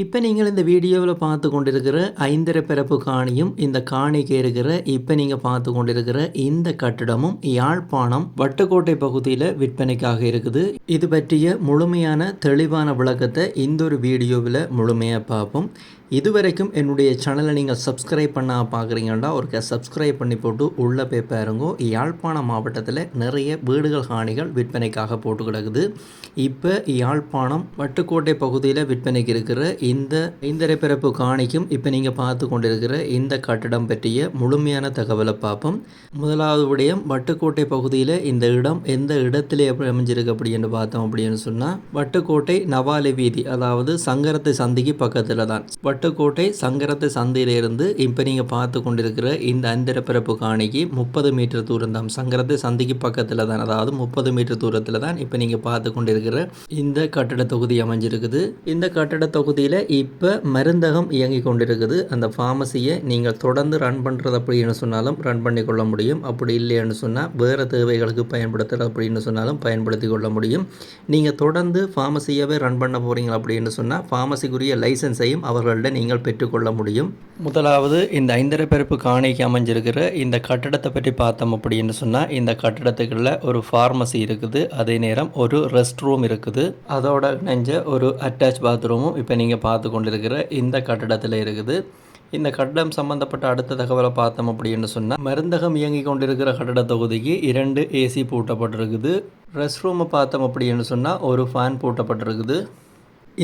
இப்போ நீங்கள் இந்த வீடியோவில் பார்த்து கொண்டிருக்கிற ஐந்தரை பிறப்பு காணியும் இந்த காணிக்கு இருக்கிற இப்போ நீங்கள் பார்த்து கொண்டிருக்கிற இந்த கட்டிடமும் யாழ்ப்பாணம் வட்டுக்கோட்டை பகுதியில் விற்பனைக்காக இருக்குது. இது பற்றிய முழுமையான தெளிவான விளக்கத்தை இந்த ஒரு வீடியோவில் முழுமையாக பார்ப்போம். இதுவரைக்கும் என்னுடைய சேனலை நீங்கள் சப்ஸ்கிரைப் பண்ண பார்க்குறீங்கன்னா ஒரு சப்ஸ்கிரைப் பண்ணி போட்டு உள்ளே போய் பாருங்கோ. யாழ்ப்பாணம் மாவட்டத்தில் நிறைய வீடுகள் காணிகள் விற்பனைக்காக போட்டு கிடக்குது. இப்போ யாழ்ப்பாணம் வட்டுக்கோட்டை பகுதியில் விற்பனைக்கு இருக்கிற இந்த ஐந்தரை பிறப்பு காணிக்கும் இப்போ நீங்கள் பார்த்து கொண்டிருக்கிற இந்த கட்டடம் பற்றிய முழுமையான தகவலை பார்ப்போம். முதலாவது விடயம் வட்டுக்கோட்டை பகுதியில் இந்த இடம் எந்த இடத்துல எப்படி அமைஞ்சிருக்கு அப்படின்னு பார்த்தோம் அப்படின்னு சொன்னால் வட்டுக்கோட்டை நவாலி வீதி அதாவது சங்கரத்தை சந்திக்கு பக்கத்தில் தான். பட்டுக்கோட்டை சங்கரத்து சந்தையிலிருந்து இப்போ நீங்கள் பார்த்து கொண்டிருக்கிற இந்த அந்திரப்பிறப்பு காணிக்கு முப்பது மீட்டர் தூரம் தான் சங்கரத்து சந்திக்கு பக்கத்தில் தான். அதாவது முப்பது மீட்டர் தூரத்தில் தான் இப்போ நீங்கள் பார்த்து கொண்டிருக்கிற இந்த கட்டட தொகுதி அமைஞ்சிருக்குது. இந்த கட்டட தொகுதியில் இப்போ மருந்தகம் இயங்கி கொண்டிருக்குது. அந்த ஃபார்மசியை நீங்கள் தொடர்ந்து ரன் பண்ணுறது அப்படின்னு சொன்னாலும் ரன் பண்ணி கொள்ள முடியும். அப்படி இல்லைன்னு சொன்னால் வேறு தேவைகளுக்கு பயன்படுத்துகிறது அப்படின்னு சொன்னாலும் பயன்படுத்தி கொள்ள முடியும். நீங்கள் தொடர்ந்து ஃபார்மசியாகவே ரன் பண்ண போகிறீங்க அப்படின்னு சொன்னால் ஃபார்மசிக்குரிய லைசன்ஸையும் அவர்களிடம் நீங்கள் பெற்றுக்கொள்ள முடியும். முதலாவது இந்த ஐந்தரை பிறப்பு காணிக்கு அமைஞ்சிருக்கிற இந்த கட்டடத்தை பற்றி பார்த்தோம் அப்படின்னு சொன்னால் இந்த கட்டடத்துக்குள்ள ஒரு ஃபார்மசி இருக்குது. அதே நேரம் ஒரு ரெஸ்ட் ரூம் இருக்குது. அதோட நெஞ்ச ஒரு அட்டாச் பாத்ரூமும் இப்போ நீங்கள் பார்த்து கொண்டிருக்கிற இந்த கட்டடத்தில் இருக்குது. இந்த கட்டடம் சம்பந்தப்பட்ட அடுத்த தகவலை பார்த்தோம் அப்படின்னு சொன்னால் மருந்தகம் இயங்கி கொண்டிருக்கிற கட்டட தொகுதிக்கு இரண்டு ஏசி பூட்டப்பட்டிருக்குது. ரெஸ்ட் ரூமை பார்த்தோம் அப்படின்னு சொன்னால் ஒரு ஃபேன் பூட்டப்பட்டிருக்குது.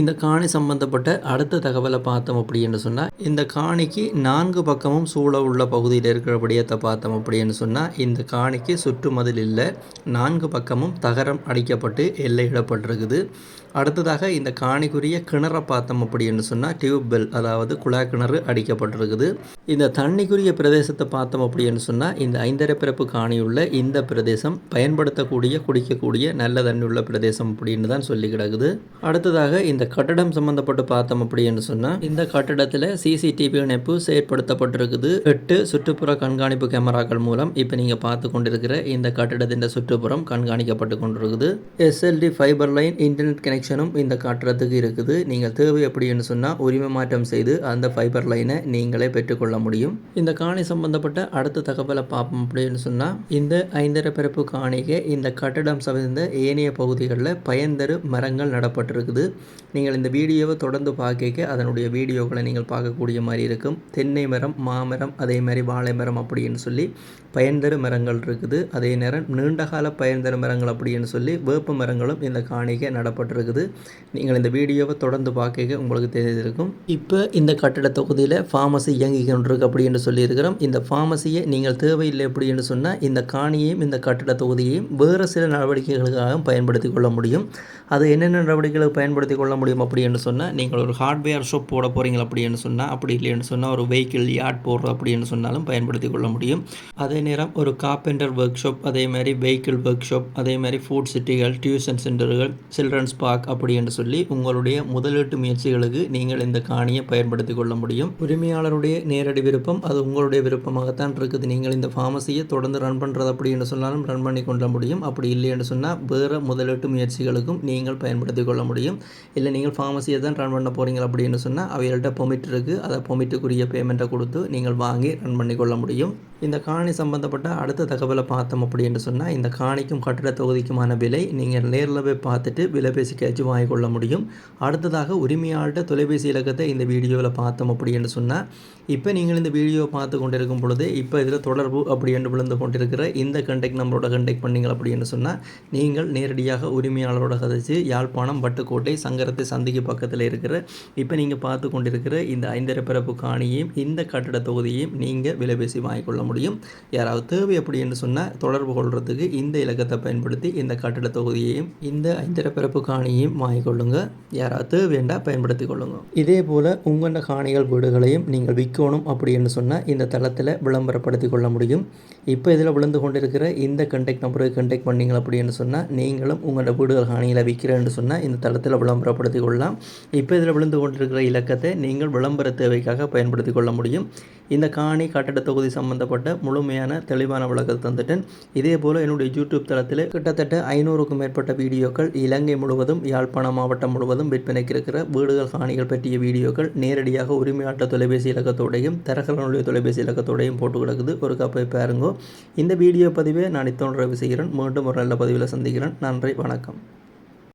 இந்த காணி சம்பந்தப்பட்ட அடுத்த தகவலை பார்த்தோம் அப்படின்னு சொன்னால் இந்த காணிக்கு நான்கு பக்கமும் சூழ உள்ள பகுதியில் இருக்கிற விடயத்தை பார்த்தோம் அப்படின்னு சொன்னால் இந்த காணிக்கு சுற்றுமதில் இல்லை நான்கு பக்கமும் தகரம் அடிக்கப்பட்டு எல்லையிடப்பட்டிருக்குது. அடுத்ததாக இந்த காணிக்குரிய கிணறை பார்த்தோம் அப்படின்னு சொன்னால் டியூப் பெல் அதாவது குழாய் கிணறு அடிக்கப்பட்டிருக்குது. இந்த தண்ணிக்குரிய பிரதேசத்தை பார்த்தோம் அப்படின்னு சொன்னால் இந்த ஐந்தரை பிறப்பு காணியுள்ள இந்த பிரதேசம் பயன்படுத்தக்கூடிய குடிக்கக்கூடிய நல்ல தண்ணி உள்ள பிரதேசம் அப்படின்னு தான் சொல்லி கிடக்குது. அடுத்ததாக இந்த இந்த கட்டடம் சம்பந்தப்பட்டு பார்த்தோம் அப்படின்னு சொன்னால் இந்த கட்டடத்தில் சிசிடிவி இணைப்பு செயற்படுத்தப்பட்டிருக்குது. எட்டு சுற்றுப்புற கண்காணிப்பு கேமராக்கள் மூலம் இப்போ நீங்கள் பார்த்து கொண்டிருக்கிற இந்த கட்டடத்தின் சுற்றுப்புறம் கண்காணிக்கப்பட்டு கொண்டிருக்குது. எஸ்எல்டி ஃபைபர் லைன் இன்டர்நெட் கனெக்ஷனும் இந்த கட்டடத்துக்கு இருக்குது. நீங்கள் தேவை அப்படின்னு சொன்னால் உரிமை மாற்றம் செய்து அந்த ஃபைபர் லைனை நீங்களே பெற்றுக்கொள்ள முடியும். இந்த காணி சம்பந்தப்பட்ட அடுத்த தகவலை பார்ப்போம் அப்படின்னு சொன்னால் இந்த ஐந்தரை பிறப்பு காணிக்கை இந்த கட்டடம் சார்ந்த ஏனைய பகுதிகளில் பயன்தரு மரங்கள் நடப்பட்டிருக்குது. நீங்கள் இந்த வீடியோவை தொடர்ந்து பார்க்க அதனுடைய வீடியோக்களை நீங்கள் பார்க்கக்கூடிய மாதிரி இருக்கும். தென்னை மரம் மாமரம் அதே மாதிரி வாழை மரம் அப்படின்னு சொல்லி பயன்தரு மரங்கள் இருக்குது. அதே நேரம் நீண்டகால பயன்தரு மரங்கள் அப்படின்னு சொல்லி வேப்ப மரங்களும் இந்த காணிக்கை நடப்பட்டிருக்குது. நீங்கள் இந்த வீடியோவை தொடர்ந்து பார்க்க உங்களுக்கு தெரிஞ்சிருக்கும் இப்போ இந்த கட்டட தொகுதியில் ஃபார்மசி இயங்கி கொண்டிருக்கு அப்படின்னு சொல்லியிருக்கிறோம். இந்த ஃபார்மசியை நீங்கள் தேவையில்லை அப்படின்னு சொன்னால் இந்த காணியையும் இந்த கட்டட தொகுதியையும் வேறு சில நடவடிக்கைகளுக்காக பயன்படுத்தி கொள்ள முடியும். அது என்னென்ன நடவடிக்கைகளுக்கு பயன்படுத்தி கொள்ள முடியும் அப்படின்னு சொன்னால் நீங்கள் ஒரு ஹார்ட்வேர் ஷாப் போட போகிறீங்க அப்படின்னு சொன்னால் அப்படி இல்லைன்னு சொன்னால் ஒரு வெஹிக்கிள் யார்ட் போடுற அப்படின்னு சொன்னாலும் பயன்படுத்தி கொள்ள முடியும். அதே நேரம் ஒரு கார்பெண்டர் ஒர்க் ஷாப் அதே மாதிரி வெஹிக்கிள் ஒர்க் ஷாப் அதே மாதிரி ஃபுட் சிட்டிகள் டியூஷன் சென்டர்கள் சில்ட்ரன்ஸ் பார்க் அப்படி என்று சொல்லி உங்களுடைய முதலீட்டு முயற்சிகளுக்கு நீங்கள் இந்த காணியை பயன்படுத்தி கொள்ள முடியும். உரிமையாளருடைய நேரடி விருப்பம் அது உங்களுடைய விருப்பமாகத்தான் இருக்குது. நீங்கள் இந்த ஃபார்மசியை தொடர்ந்து ரன் பண்ணுறது அப்படின்னு சொன்னாலும் ரன் பண்ணி கொள்ள முடியும். அப்படி இல்லைன்னு சொன்னால் வேறு முதலீட்டு முயற்சிகளுக்கும் நீங்கள் பயன்படுத்தி கொள்ள முடியும். இல்லை நீங்கள் ஃபார்மசியை தான் ரன் பண்ண போகிறீங்க அப்படின்னு சொன்னால் அவைகள்ட்ட பொமிட் இருக்குது அதை பொமிட்டுக்குரிய பேமெண்ட்டை கொடுத்து நீங்கள் வாங்கி ரன் பண்ணி கொள்ள முடியும். இந்த காணி சம்பந்தப்பட்ட அடுத்த தகவலை பார்த்தோம் அப்படின்னு சொன்னால் இந்த காணிக்கும் கட்டிட தொகுதிக்குமான விலை நீங்கள் நேரில் போய் பார்த்துட்டு விலை பேசி கேச்சு வாங்கி கொள்ள முடியும். அடுத்ததாக உரிமையாளர்கிட்ட தொலைபேசி இலக்கத்தை இந்த வீடியோவில் பார்த்தோம் அப்படின்னு சொன்னால் இப்போ நீங்கள் இந்த வீடியோவை பார்த்து கொண்டிருக்கும் பொழுது இப்போ இதில் தொடர்பு அப்படி என்று விழுந்து கொண்டிருக்கிற இந்த கண்டெக்ட் நம்பரோட கண்டெக்ட் பண்ணீங்க அப்படின்னு சொன்னால் நீங்கள் நேரடியாக உரிமையாளரோட கதைச்சு யாழ்ப்பாணம் வட்டுக்கோட்டை சங்கரத்தை சந்திக்கு பக்கத்தில் இருக்கிற இப்போ நீங்கள் பார்த்து கொண்டிருக்கிற இந்த ஐந்தரை பிறப்பு காணியையும் இந்த கட்டட தொகுதியையும் நீங்கள் விலை பேசி வாங்கிக்கொள்ள முடியும். யாராவது தேவை அப்படின்னு சொன்னால் தொடர்பு கொள்வதுக்கு இந்த இலக்கத்தை பயன்படுத்தி இந்த கட்டட தொகுதியையும் இந்த ஐந்தரை பிறப்பு காணியையும் வாங்கிக்கொள்ளுங்க யாராவது வேண்டாம் பயன்படுத்தி கொள்ளுங்க. இதே போல் உங்களோட காணிகள் வீடுகளையும் நீங்கள் விற்கணும் அப்படின்னு சொன்னால் இந்த தளத்தில் விளம்பரப்படுத்தி கொள்ள முடியும். இப்போ இதில் விழுந்து கொண்டிருக்கிற இந்த கண்டெக்ட் நம்பருக்கு கண்டெக்ட் பண்ணீங்க அப்படின்னு சொன்னால் நீங்களும் உங்களோட வீடுகள் காணிகளை விற்கிறேன்னு சொன்னால் இந்த தளத்தில் விளம்பரப்படுத்தி கொள்ளலாம் இப்போ இதில் விழுந்து கொண்டிருக்கிற இலக்கத்தை நீங்கள் விளம்பர தேவைக்காக பயன்படுத்தி கொள்ள முடியும். இந்த காணி கட்டட தொகுதி சம்பந்தப்பட்ட முழுமையான தெளிவான விளக்கத்தை தந்துட்டேன். இதே போல் என்னுடைய யூடியூப் தளத்தில் கிட்டத்தட்ட ஐநூறுக்கும் மேற்பட்ட வீடியோக்கள் இலங்கை முழுவதும் யாழ்ப்பாணம் மாவட்டம் முழுவதும் விற்பனைக்கு இருக்கிற வீடுகள் காணிகள் பற்றிய வீடியோக்கள் நேரடியாக உரிமையாட்ட தொலைபேசி இலக்கத்தோடையும் தரகர்களுடைய தொலைபேசி இலக்கத்தோடையும் போட்டு கிடக்குது. ஒரு கப்பை பாருங்கோ. இந்த வீடியோ பதிவை நான் இத்தோன்ற செய்கிறேன். மீண்டும் ஒரு நல்ல பதிவில் சந்திக்கிறேன். நன்றி. வணக்கம்.